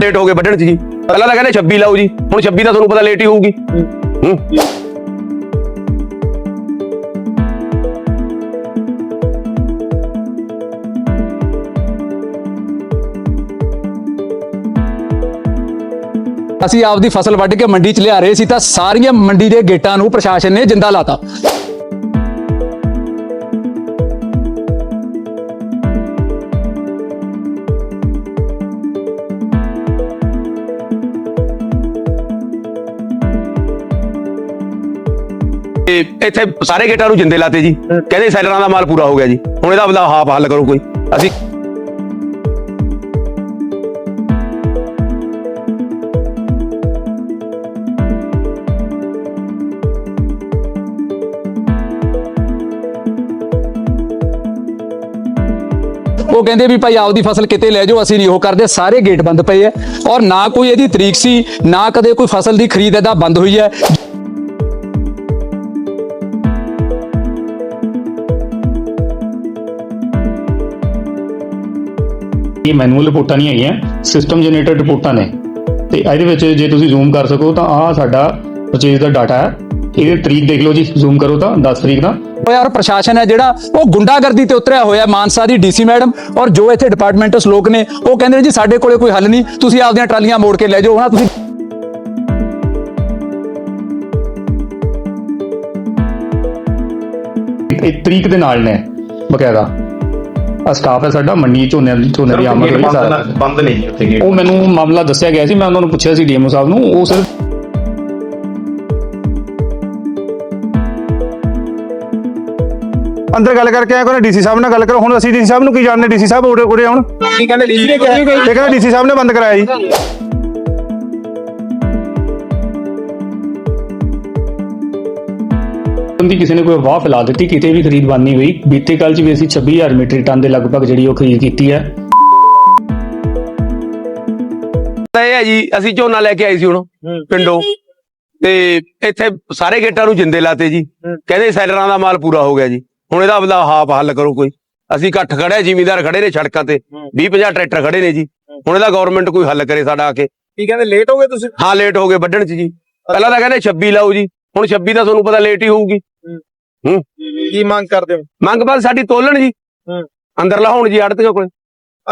Late ਹੋ ਗਏ ਵੱਢਣ 'ਚ ਜੀ ਪਹਿਲਾਂ ਤਾਂ ਕਹਿੰਦੇ 26 ਲਾਓ ਜੀ ਹੁਣ 26 ਤਾਂ ਤੁਹਾਨੂੰ ਪਤਾ ਲੇਟ ਹੀ ਹੋਊਗੀ ਹੂੰ ਅਸੀਂ ਆਪਦੀ ਫਸਲ ਵੱਢ ਕੇ ਮੰਡੀ 'ਚ ਲਿਆ ਰਹੇ ਸੀ ਤਾਂ ਸਾਰੀਆਂ ਮੰਡੀ ਦੇ ਗੇਟਾਂ ਨੂੰ ਪ੍ਰਸ਼ਾਸਨ ਨੇ ਜਿੰਦਾ ਲਾਤਾ। ਤੇ ਇੱਥੇ ਸਾਰੇ ਗੇਟਾਂ ਨੂੰ ਜਿੰਦੇ ਲਾਤੇ ਜੀ। ਕਹਿੰਦੇ ਸੈਲਰਾਂ ਦਾ ਮਾਲ ਪੂਰਾ ਹੋ ਗਿਆ ਜੀ। ਹੁਣ ਇਹਦਾ ਬਲਾ ਹਾਫ ਹੱਲ ਕਰੋ ਕੋਈ। ਅਸੀਂ ਉਹ ਕਹਿੰਦੇ ਵੀ ਭਾਈ ਆਪਦੀ ਫਸਲ ਕਿਤੇ ਲੈ ਜਾਓ ਅਸੀਂ ਨਹੀਂ ਉਹ ਕਰਦੇ ਸਾਰੇ ਗੇਟ ਬੰਦ ਪਏ ਐ। ਔਰ ਨਾ ਕੋਈ ਇਹਦੀ ਤਰੀਕ ਸੀ ਨਾ ਕਦੇ ਕੋਈ ਫਸਲ ਦੀ ਖਰੀਦ ਇਹਦਾ ਬੰਦ ਹੋਈ ਹੈ ਇਹ ਮੈਨੂਅਲ ਰਿਪੋਰਟਾਂ ਨਹੀਂ ਹੈਗੀਆਂ ਸਿਸਟਮ ਜਨਰੇਟਡ ਰਿਪੋਰਟਾਂ ਨੇ। ਤੇ ਇਹਦੇ ਵਿੱਚ ਜੇ ਤੁਸੀਂ ਜ਼ੂਮ ਕਰ ਸਕੋ ਤਾਂ ਆਹ ਸਾਡਾ ਪਰਚੇਜ਼ ਦਾ ਡਾਟਾ ਹੈ। ਇਹਦੀ ਤਰੀਕ ਦੇਖ ਲਓ ਜੀ ਜ਼ੂਮ ਕਰੋ ਤਾਂ 10 ਤਰੀਕ ਦਾ। ਉਹ ਯਾਰ ਪ੍ਰਸ਼ਾਸਨ ਹੈ ਜਿਹੜਾ ਉਹ ਗੁੰਡਾਗਰਦੀ ਤੇ ਉਤਰਿਆ ਹੋਇਆ ਮਾਨਸਾ ਦੀ ਡੀਸੀ ਮੈਡਮ ਔਰ ਜੋ ਇੱਥੇ ਡਿਪਾਰਟਮੈਂਟਸ ਲੋਕ ਨੇ ਉਹ ਕਹਿੰਦੇ ਨੇ ਜੀ ਸਾਡੇ ਕੋਲੇ ਕੋਈ ਹੱਲ ਨਹੀਂ ਤੁਸੀਂ ਆਪਦੀਆਂ ਟਰਾਲੀਆਂ ਮੋੜ ਕੇ ਲੈ ਜਾਓ ਹਨਾ ਤੁਸੀਂ ਇਹ ਤਰੀਕ ਦੇ ਨਾਲ ਨੇ ਬਕਾਇਦਾ। ਆ ਸਟਾਫ ਹੈ ਸਾਡਾ ਮੰਡੀ ਝੋਨੇ ਝੋਨੇ ਦੀ ਆਮਦ ਹੋਈ ਸਾਰਾ। ਬੰਦ ਨਹੀਂ ਉੱਥੇ ਗੇਟ। ਉਹ ਮੈਨੂੰ ਮਾਮਲਾ ਦੱਸਿਆ ਗਿਆ ਸੀ ਮੈਂ ਉਹਨਾਂ ਨੂੰ ਪੁੱਛਿਆ ਸੀ ਡੀਐਮਓ ਸਾਹਿਬ ਨੂੰ ਉਹ ਸਿਰਫ ਅੰਦਰ ਗੱਲ ਕਰਕੇ ਆਇਆ ਕੋਈ ਡੀਸੀ ਸਾਹਿਬ ਨਾਲ ਗੱਲ ਕਰੋ। ਹੁਣ ਅਸੀਂ ਡੀਸੀ ਸਾਹਿਬ ਨੂੰ ਕੀ ਜਾਣਦੇ? ਡੀਸੀ ਸਾਹਿਬ ਉਰੇ ਉਰੇ ਆਉਣ। ਕੀ ਕਹਿੰਦੇ ਡੀਸੀ ਨੇ ਕਿਹਾ? ਇਹ ਕਹਿੰਦਾ ਡੀਸੀ ਸਾਹਿਬ ਨੇ ਬੰਦ ਕਰਾਇਆ ਜੀ। ਦੀ ਕਿਸੇ ਨੇ ਕੋਈ ਅਫਵਾਹ ਫੈਲਾ ਦਿੱਤੀ ਕਿਤੇ ਵੀ ਖਰੀਦ ਬੰਦ ਨਹੀਂ ਹੋਈ ਬੀਤੇ ਕੱਲ ਚ ਵੀ ਅਸੀਂ 26000 ਮੀਟ੍ਰਿਕ ਟਨ ਦੇ ਲਗਭਗ ਜਿਹੜੀ ਉਹ ਖਰੀਦ ਕੀਤੀ ਹੈ। ਤਾਂ ਇਹ ਹੈ ਜੀ ਅਸੀਂ ਝੋਨਾ ਲੈ ਕੇ ਆਏ ਸੀ ਹੁਣ ਪਿੰਡੋਂ। ਤੇ ਇੱਥੇ ਸਾਰੇ ਗੇਟਾਂ ਨੂੰ ਜਿੰਦੇ ਲਾਤੇ ਜੀ। ਕਹਿੰਦੇ ਸੈਲਰਾਂ ਦਾ ਮਾਲ ਪੂਰਾ ਹੋ ਗਿਆ ਜੀ। ਹੁਣ ਇਹਦਾ ਬਲਾ ਹਾਫ ਹੱਲ ਕਰੋ ਕੋਈ। ਅਸੀਂ ਇਕੱਠ ਖੜਿਆ ਜ਼ਿਮੀਂਦਾਰ ਖੜੇ ਨੇ ਸੜਕਾਂ ਤੇ। 20 50 ਟਰੈਕਟਰ ਖੜੇ ਨੇ ਜੀ। ਹੁਣ ਇਹਦਾ ਗਵਰਨਮੈਂਟ ਕੋਈ ਹੱਲ ਕਰੇ ਸਾਡਾ ਆ ਕੇ। ਕੀ ਕਹਿੰਦੇ ਲੇਟ ਹੋ ਗਏ ਤੁਸੀਂ? ਹਾਂ ਲੇਟ ਹੋ ਗਏ ਵੱਢਣ 'ਚ ਜੀ। ਪਹਿਲਾਂ ਤਾਂ ਕਹਿੰਦੇ 26 ਲਾਓ ਜੀ। ਹੁਣ 26 ਤਾਂ ਤੁਹਾਨੂੰ ਪਤਾ ਲੇਟ ਹੀ ਹੋਊਗੀ। ਹੂੰ। ਕੀ ਮੰਗ ਕਰਦੇ ਹੋ? ਮੰਗ ਬਾਅਦ ਸਾਡੀ ਤੋਲਣ ਜੀ। ਹੂੰ। ਅੰਦਰ ਲਾਉਣ ਜੀ ਆੜਤੀਆਂ ਕੋਲ।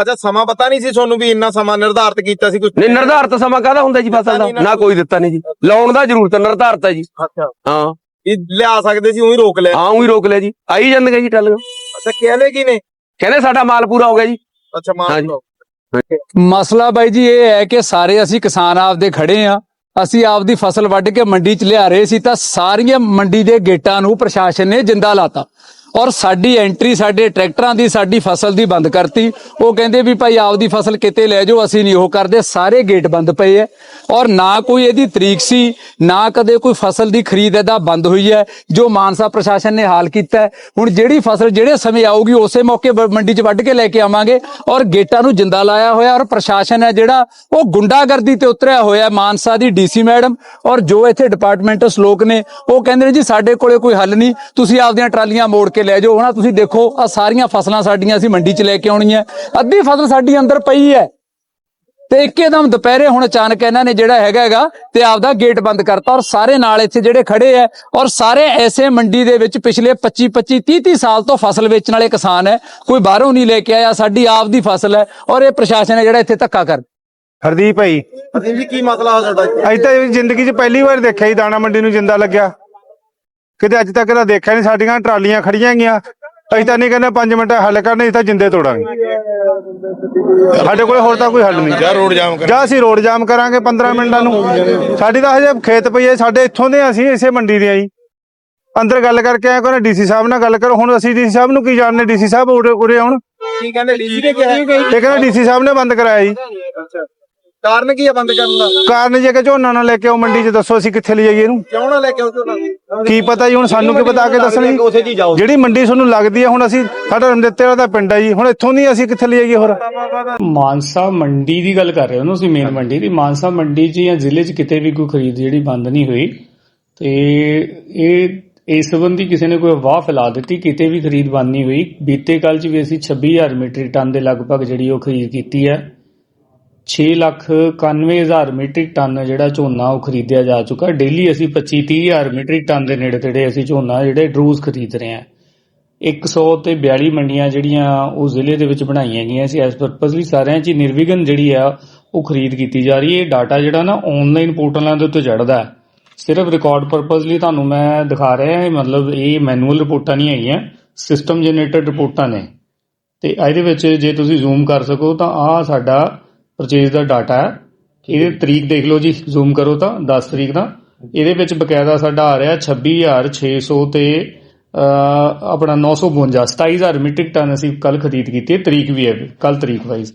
ਅੱਛਾ ਸਮਾਂ ਪਤਾ ਨਹੀਂ ਸੀ ਤੁਹਾਨੂੰ ਵੀ ਇੰਨਾ ਸਮਾਂ ਨਿਰਧਾਰਤ ਕੀਤਾ ਸੀ ਕੁਝ ਨਹੀਂ ਨਿਰਧਾਰਤ ਸਮਾਂ ਕਾਹਦਾ ਹੁੰਦਾ ਜੀ ਫਸਲ ਦਾ ਨਾ ਕੋਈ। ਦਿੱਤਾ ਨਹੀਂ ਜੀ। ਲਾਉਣ ਦਾ ਜ਼ਰੂਰਤ ਨਿਰਧਾਰਤ ਹੈ ਜੀ। ਅੱਛਾ। ਹਾਂ। ਇਹ ਲਿਆ ਸਕਦੇ ਸੀ ਉਹੀ ਰੋਕ ਲਿਆ। ਹਾਂ ਉਹੀ ਰੋਕ ਲਿਆ ਜੀ। ਆਈ ਜਾਂਦੇ ਜੀ ਟੱਲ। ਅੱਛਾ ਕਹਿੰਦੇ ਕੀ ਨੇ? ਕਹਿੰਦੇ ਸਾਡਾ ਮਾਲ ਪੂਰਾ ਹੋ ਗਿਆ ਜੀ। ਅੱਛਾ ਹਾਂਜੀ। ਲਓ ਮਸਲਾ ਬਾਈ ਜੀ ਇਹ ਹੈ ਕਿ ਸਾਰੇ ਅਸੀਂ ਕਿਸਾਨ ਆਪਦੇ ਖੜੇ ਆ ਅਸੀਂ ਆਪਦੀ ਫਸਲ ਵੱਢ ਕੇ ਮੰਡੀ 'ਚ ਲਿਆ ਰਹੇ ਸੀ ਤਾਂ ਸਾਰੀਆਂ ਮੰਡੀ ਦੇ ਗੇਟਾਂ ਨੂੰ ਪ੍ਰਸ਼ਾਸਨ ਨੇ ਜਿੰਦਾ ਲਾਤਾ। ਔਰ ਸਾਡੀ ਐਂਟਰੀ ਸਾਡੇ ਟਰੈਕਟਰਾਂ ਦੀ, ਸਾਡੀ ਫਸਲ ਦੀ ਬੰਦ ਕਰਤੀ। ਉਹ ਕਹਿੰਦੇ ਵੀ ਭਾਈ ਆਪਦੀ ਫਸਲ ਕਿਤੇ ਲੈ ਜਾਓ, ਅਸੀਂ ਨਹੀਂ ਉਹ ਕਰਦੇ, ਸਾਰੇ ਗੇਟ ਬੰਦ ਪਏ ਐ। ਔਰ ਨਾ ਕੋਈ ਇਹਦੀ ਤਰੀਕ ਸੀ, ਨਾ ਕਦੇ ਕੋਈ ਫਸਲ ਦੀ ਖਰੀਦ ਇਹਦਾ ਬੰਦ ਹੋਈ ਹੈ ਜੋ ਮਾਨਸਾ ਪ੍ਰਸ਼ਾਸਨ ਨੇ ਹਾਲ ਕੀਤਾ ਹੁਣ ਜਿਹੜੀ ਫਸਲ ਜਿਹੜੇ ਸਮੇਂ ਆਊਗੀ, ਉਸੇ ਮੌਕੇ ਵ- ਮੰਡੀ 'ਚ ਵੱਢ ਕੇ ਲੈ ਕੇ ਆਵਾਂਗੇ। ਔਰ ਗੇਟਾਂ ਨੂੰ ਜਿੰਦਾ ਲਾਇਆ ਹੋਇਆ, ਔਰ ਪ੍ਰਸ਼ਾਸਨ ਹੈ ਜਿਹੜਾ, ਉਹ ਗੁੰਡਾਗਰਦੀ ਤੇ ਉਤਰਿਆ ਹੋਇਆ ਮਾਨਸਾ ਦੀ ਡੀਸੀ ਮੈਡਮ। ਔਰ ਜੋ ਇੱਥੇ ਡਿਪਾਰਟਮੈਂਟਸ ਲੋਕ ਨੇ, ਉਹ ਕਹਿੰਦੇ ਨੇ ਜੀ, ਸਾਡੇ ਕੋਲੇ ਕੋਈ ਹੱਲ ਨਹੀਂ, ਤੁਸੀਂ ਆਪਦੀਆਂ ਟਰਾਲੀਆਂ ਮੋੜ ਕੇ ਲੈ ਜਾਓ। ਹਨਾ ਤੁਸੀਂ ਦੇਖੋ ਆ ਸਾਰੀਆਂ ਫਸਲਾਂ ਸਾਡੀਆਂ ਅਸੀਂ ਮੰਡੀ 'ਚ ਲੈ ਕੇ ਆਉਣੀਆਂ। ਅੱਧੀ ਫਸਲ ਸਾਡੀ ਅੰਦਰ ਪਈ ਹੈ। ਤੇ ਇੱਕੇਦਮ ਦੁਪਹਿਰੇ ਹੁਣ ਅਚਾਨਕ ਇਹਨਾਂ ਨੇ ਜਿਹੜਾ ਹੈਗਾ ਹੈਗਾ ਤੇ ਆਪਦਾ ਗੇਟ ਬੰਦ ਕਰਤਾ ਔਰ ਸਾਰੇ ਨਾਲ ਇੱਥੇ ਜਿਹੜੇ ਖੜੇ ਐ ਔਰ ਸਾਰੇ ਐਸੇ ਮੰਡੀ ਦੇ ਵਿੱਚ ਪਿਛਲੇ 25 25 30 30 ਸਾਲ ਤੋਂ ਫਸਲ ਵੇਚਣ ਵਾਲੇ ਕਿਸਾਨ ਹੈ। ਕੋਈ ਬਾਹਰੋਂ ਨਹੀਂ ਲੈ ਕੇ ਆਇਆ ਸਾਡੀ ਆਪਦੀ ਫਸਲ ਹੈ ਔਰ ਇਹ ਪ੍ਰਸ਼ਾਸਨ ਹੈ ਜਿਹੜਾ ਇੱਥੇ ਧੱਕਾ ਕਰ ਹਰਦੀਪ ਭਾਈ ਅਜੀ ਜੀ ਕੀ ਮਸਲਾ ਹੋ ਤੁਹਾਡਾ ਅੱਜ ਤਾਂ ਜ਼ਿੰਦਗੀ 'ਚ ਪਹਿਲੀ ਵਾਰ ਦੇਖਿਆ ਹੀ ਦਾਣਾ ਮੰਡੀ ਨੂੰ ਜਿੰਦਾ ਲੱਗਿਆ। ਕਿਤੇ ਅੱਜ ਤੱਕ ਤਾਂ ਦੇਖਿਆ ਨਹੀਂ ਸਾਡੀਆਂ ਟਰਾਲੀਆਂ ਖੜੀਆਂ ਗਈਆਂ ਅਸੀਂ ਤਾਂ ਨਹੀਂ ਕਹਿੰਦੇ 5 ਮਿੰਟ ਹੱਲ ਕਰਨੇ ਅਸੀਂ ਤਾਂ ਜਿੰਦੇ ਤੋੜਾਂਗੇ। ਸਾਡੇ ਕੋਲ ਹੋਰ ਤਾਂ ਕੋਈ ਹੱਲ ਨਹੀਂ। ਜਾਂ ਰੋਡ ਜਾਮ ਜਾਂ ਅਸੀਂ ਰੋਡ ਜਾਮ ਕਰਾਂਗੇ 15 ਮਿੰਟਾਂ ਨੂੰ। ਸਾਡੀ ਤਾਂ ਹਜੇ ਖੇਤ ਪਈ ਹੈ ਸਾਡੇ ਇੱਥੋਂ ਦੇ ਅਸੀਂ ਇਸੇ ਮੰਡੀ ਦੇ ਆ ਜੀ। ਅੰਦਰ ਗੱਲ ਕਰਕੇ ਆਇਆ ਕੋਈ ਡੀਸੀ ਸਾਹਿਬ ਨਾਲ ਗੱਲ ਕਰੋ। ਹੁਣ ਅਸੀਂ ਡੀਸੀ ਸਾਹਿਬ ਨੂੰ ਕੀ ਜਾਣਦੇ ਡੀਸੀ ਸਾਹਿਬ ਉਰੇ ਉਰੇ ਆਉਣ। ਕੀ ਕਹਿੰਦੇ ਡੀਸੀ ਨੇ ਕਿਹਾ? ਇਹ ਕਹਿੰਦਾ ਡੀਸੀ ਸਾਹਿਬ ਨੇ ਬੰਦ ਕਰਾਇਆ ਜੀ। ਕਾਰਨ ਕੀ ਹੈ ਬੰਦ ਕਰਨ ਦਾ? ਕਾਰਨ ਜੇ ਕਿ ਝੋਨਾ ਨਾ ਲੈ ਕੇ ਆਓ ਮੰਡੀ 'ਚ ਦੱਸੋ ਅਸੀਂ ਕਿੱਥੇ ਲੈ ਜਾਈਏ ਇਹਨੂੰ। ਕਿਉਂ ਨਾ ਲੈ ਕੇ ਆਓ ਝੋਨਾ? ਕੀ ਪਤਾ ਜੀ ਹੁਣ ਸਾਨੂੰ ਕੀ ਪਤਾ ਆ ਕੇ ਦੱਸਣੀ ਜਿਹੜੀ ਮੰਡੀ ਤੁਹਾਨੂੰ ਲੱਗਦੀ ਹੈ ਹੁਣ ਅਸੀਂ ਸਾਡਾ ਰਮਦਿੱਤੇ ਵਾਲਾ ਤਾਂ ਪਿੰਡ ਹੈ ਜੀ। ਹੁਣ ਇੱਥੋਂ ਨਹੀਂ ਅਸੀਂ ਕਿੱਥੇ ਲੈ ਜਾਈਏ ਹੋਰ? ਮਾਨਸਾ ਮੰਡੀ ਦੀ ਗੱਲ ਕਰ ਰਹੇ ਹੋ ਨਾ ਤੁਸੀਂ ਮੇਨ ਮੰਡੀ ਦੀ। ਮਾਨਸਾ ਮੰਡੀ 'ਚ ਜਾਂ ਜ਼ਿਲ੍ਹੇ 'ਚ ਕਿਤੇ ਵੀ ਕੋਈ ਖਰੀਦ ਜਿਹੜੀ ਬੰਦ ਨਹੀਂ ਹੋਈ ਤੇ ਇਹ ਇਸ ਸੰਬੰਧੀ ਕਿਸੇ ਨੇ ਕੋਈ ਅਫਵਾਹ ਫੈਲਾ ਦਿੱਤੀ ਕਿਤੇ ਵੀ ਖਰੀਦ ਬੰਦ ਨਹੀਂ ਹੋਈ। ਬੀਤੇ ਕੱਲ 'ਚ ਵੀ ਅਸੀਂ 26000 ਮੀਟ੍ਰਿਕ ਟਨ ਦੇ ਲਗਭਗ ਜਿਹੜੀ ਉਹ ਖਰੀਦ ਕੀਤੀ ਹੈ। 691000 ਮੀਟ੍ਰਿਕ ਟਨ ਜਿਹੜਾ ਝੋਨਾ ਉਹ ਖਰੀਦਿਆ ਜਾ ਚੁੱਕਾ। ਡੇਲੀ ਅਸੀਂ 25 30000 ਮੀਟ੍ਰਿਕ ਟਨ ਦੇ ਨੇੜੇ ਤੇੜੇ ਅਸੀਂ ਝੋਨਾ ਜਿਹੜੇ ਡਰੂਜ਼ ਖਰੀਦ ਰਹੇ ਹਾਂ। 100 ਤੇ 42 ਮੰਡੀਆਂ ਜਿਹੜੀਆਂ ਉਹ ਜ਼ਿਲ੍ਹੇ ਦੇ ਵਿੱਚ ਬਣਾਈਆਂ ਗਈਆਂ ਸੀ। ਐਸ ਪਰਪਸਲੀ ਸਾਰਿਆਂ 'ਚ ਹੀ ਨਿਰਵਿਘਨ ਜਿਹੜੀ ਆ, ਉਹ ਖਰੀਦ ਕੀਤੀ ਜਾ ਰਹੀ ਹੈ। ਇਹ ਡਾਟਾ ਜਿਹੜਾ ਨਾ ਆਨਲਾਈਨ ਪੋਰਟਲਾਂ ਦੇ ਉੱਤੇ ਚੜਦਾ ਸਿਰਫ ਰਿਕਾਰਡ ਪਰਪਸ ਲਈ ਤੁਹਾਨੂੰ ਮੈਂ ਦਿਖਾ ਰਿਹਾ ਹਾਂ। ਮਤਲਬ ਇਹ ਮੈਨੂਅਲ ਰਿਪੋਰਟਾਂ ਨਹੀਂ ਹੈਗੀਆਂ ਸਿਸਟਮ ਜਨਰੇਟਡ ਰਿਪੋਰਟਾਂ ਨੇ। ਤੇ ਇਹਦੇ ਵਿੱਚ ਜੇ ਤੁਸੀਂ ਜ਼ੂਮ ਕਰ ਸਕੋ ਤਾਂ ਆਹ ਸਾਡਾ ਪਰਚੇਜ਼ ਦਾ ਡਾਟਾ ਹੈ। ਇਹਦੇ ਤਰੀਕ ਦੇਖ ਲਓ ਜੀ ਜ਼ੂਮ ਕਰੋ ਤਾਂ 10 ਤਰੀਕ ਦਾ। ਇਹਦੇ ਵਿੱਚ ਬਕਾਇਦਾ ਸਾਡਾ ਆ ਰਿਹਾ 26600 ਤੇ ਆਪਣਾ 952 27000 ਮੀਟ੍ਰਿਕ ਟਨ ਅਸੀਂ ਕੱਲ ਖਰੀਦ ਕੀਤੀ ਹੈ ਤਰੀਕ ਵੀ ਹੈ ਕੱਲ ਤਰੀਕ ਵਾਈਜ਼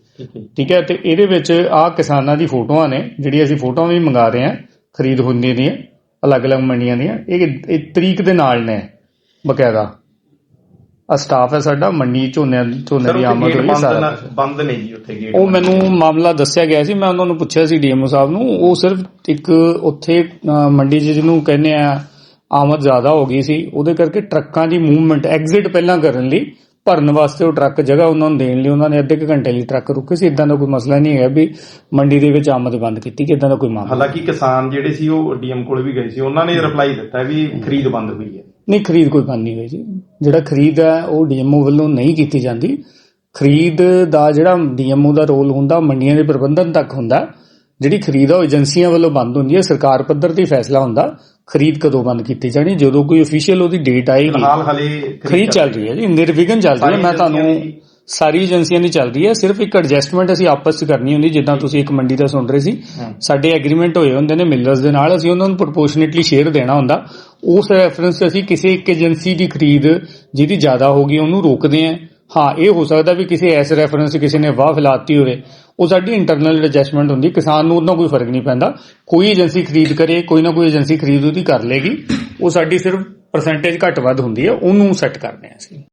ਠੀਕ ਹੈ ਤੇ ਇਹਦੇ ਵਿੱਚ ਆਹ ਕਿਸਾਨਾਂ ਦੀ ਫੋਟੋਆਂ ਨੇ ਜਿਹੜੀ ਅਸੀਂ ਫੋਟੋਆਂ ਵੀ ਮੰਗਾ ਰਹੇ ਹਾਂ ਖਰੀਦ ਹੁੰਦੀ ਦੀਆਂ ਅਲੱਗ-ਅਲੱਗ ਮੰਡੀਆਂ ਦੀਆਂ ਇਹ ਤਰੀਕ ਦੇ ਨਾਲ ਨੇ ਬਕਾਇਦਾ। ਆ ਸਟਾਫ ਹੈ ਸਾਡਾ ਮੰਡੀ ਝੋਨੇ ਝੋਨੇ ਦੀ ਆਮਦ ਸਾਰਾ। ਬੰਦ ਨੇ ਜੀ ਉੱਥੇ ਗੇਟ ਉਹ ਮੈਨੂੰ ਮਾਮਲਾ ਦੱਸਿਆ ਗਿਆ ਸੀ ਮੈਂ ਉਹਨਾਂ ਨੂੰ ਪੁੱਛਿਆ ਸੀ ਡੀਐਮਓ ਸਾਹਿਬ ਨੂੰ। ਉਹ ਸਿਰਫ ਇੱਕ ਉੱਥੇ ਮੰਡੀ ਜਿਹਨੂੰ ਕਹਿੰਦੇ ਆ ਆਮਦ ਜ਼ਿਆਦਾ ਹੋ ਗਈ ਸੀ। ਉਹਦੇ ਕਰਕੇ ਟਰੱਕਾਂ ਦੀ ਮੂਵਮੈਂਟ ਐਗਜ਼ਿਟ ਪਹਿਲਾਂ ਕਰਨ ਲਈ ਭਰਨ ਵਾਸਤੇ ਉਹ ਟਰੱਕ ਜਗ੍ਹਾ ਉਹਨਾਂ ਨੂੰ ਦੇਣ ਲਈ ਉਹਨਾਂ ਨੇ ਅੱਧੇ ਘੰਟੇ ਲਈ ਟਰੱਕ ਰੁਕੇ ਸੀ। ਇਦਾਂ ਦਾ ਕੋਈ ਮਸਲਾ ਨਹੀਂ ਹੈ ਵੀ ਮੰਡੀ ਦੇ ਵਿੱਚ ਆਮਦ ਬੰਦ ਕੀਤੀ ਕਿ ਇਦਾਂ ਦਾ ਕੋਈ ਮਾਮਲਾ ਹਾਲਾਂਕਿ ਕਿਸਾਨ ਜਿਹੜੇ ਸੀ ਉਹ ਡੀਐਮ ਕੋਲ ਵੀ ਗਏ ਸੀ। ਉਹਨਾਂ ਨੇ ਰਿਪਲਾਈ ਦਿੱਤਾ ਵੀ ਖਰੀਦ ਬੰਦ ਹੋਈ ਹੈ। ਨਹੀਂ ਖਰੀਦ ਕੋਈ ਬੰਦ ਨਹੀਂ ਹੋਈ ਜੀ। ਜਿਹੜਾ ਖਰੀਦ ਹੈ ਉਹ ਡੀਐਮਓ ਵੱਲੋਂ ਨਹੀਂ ਕੀਤੀ ਜਾਂਦੀ। ਖਰੀਦ ਦਾ ਜਿਹੜਾ ਡੀਐਮਓ ਦਾ ਰੋਲ ਹੁੰਦਾ ਮੰਡੀਆਂ ਦੇ ਪ੍ਰਬੰਧਨ ਤੱਕ ਹੁੰਦਾ। ਜਿਹੜੀ ਖਰੀਦ ਆ ਉਹ ਏਜੰਸੀਆਂ ਵੱਲੋਂ ਬੰਦ ਹੁੰਦੀ ਹੈ ਸਰਕਾਰ ਪੱਧਰ ਤੇ ਫੈਸਲਾ ਹੁੰਦਾ ਖਰੀਦ ਕਦੋਂ ਬੰਦ ਕੀਤੀ ਜਾਣੀ ਜਦੋਂ ਕੋਈ ਅਫੀਸ਼ੀਅਲ ਉਹਦੀ ਡੇਟ ਆਏਗੀ। ਫਿਲਹਾਲ ਹਲੇ ਖਰੀਦ ਚੱਲ ਰਹੀ ਹੈ ਜੀ ਨਿਰਵਿਘਨ ਚੱਲ ਰਹੀ ਹੈ। ਮੈਂ ਤੁਹਾਨੂੰ ਸਾਰੀ ਏਜੰਸੀਆਂ ਦੀ ਚੱਲ ਰਹੀ ਹੈ ਸਿਰਫ ਇੱਕ ਐਡਜਸਟਮੈਂਟ ਅਸੀਂ ਆਪਸ ਵਿੱਚ ਕਰਨੀ ਹੁੰਦੀ ਜਿੱਦਾਂ ਤੁਸੀਂ ਇੱਕ ਮੰਡੀ ਦਾ ਸੁਣ ਰਹੇ ਸੀ। ਸਾਡੇ ਐਗਰੀਮੈਂਟ ਹੋਏ ਹੁੰਦੇ ਨੇ ਮਿਲਰਸ ਦੇ ਨਾਲ ਅਸੀਂ ਉਹਨਾਂ ਨੂੰ ਪ੍ਰੋਪੋਰਸ਼ਨੇਟਲੀ ਸ਼ੇਅਰ ਦੇਣਾ ਹੁੰਦਾ। ਉਸ ਰੈਫਰੈਂਸ ਤੇ ਅਸੀਂ ਕਿਸੇ ਇੱਕ ਏਜੰਸੀ ਦੀ ਖਰੀਦ ਜਿਹਦੀ ਜ਼ਿਆਦਾ ਹੋਗੀ ਉਹਨੂੰ ਰੋਕਦੇ ਹਾਂ। ਹਾਂ ਇਹ ਹੋ ਸਕਦਾ ਵੀ ਕਿਸੇ ਐਸ ਰੈਫਰੈਂਸ ਤੇ ਕਿਸੇ ਨੇ ਵਾਹ ਫੈਲਾਤੀ ਹੋਵੇ। ਉਹ ਸਾਡੀ ਇੰਟਰਨਲ ਐਡਜਸਟਮੈਂਟ ਹੁੰਦੀ ਕਿਸਾਨ ਨੂੰ ਉਹਦਾ ਕੋਈ ਫ਼ਰਕ ਨਹੀਂ ਪੈਂਦਾ। ਕੋਈ ਏਜੰਸੀ ਖਰੀਦ ਕਰੇ ਕੋਈ ਨਾ ਕੋਈ ਏਜੰਸੀ ਖਰੀਦ ਉਹਦੀ ਕਰ ਲੇਗੀ। ਉਹ ਸਾਡੀ ਸਿਰਫ ਪਰਸੈਂਟੇਜ ਘੱਟ ਵੱਧ ਹੁੰਦੀ ਹੈ ਉਹਨੂੰ ਸੈੱਟ ਕਰਦੇ ਹਾਂ ਅਸੀਂ।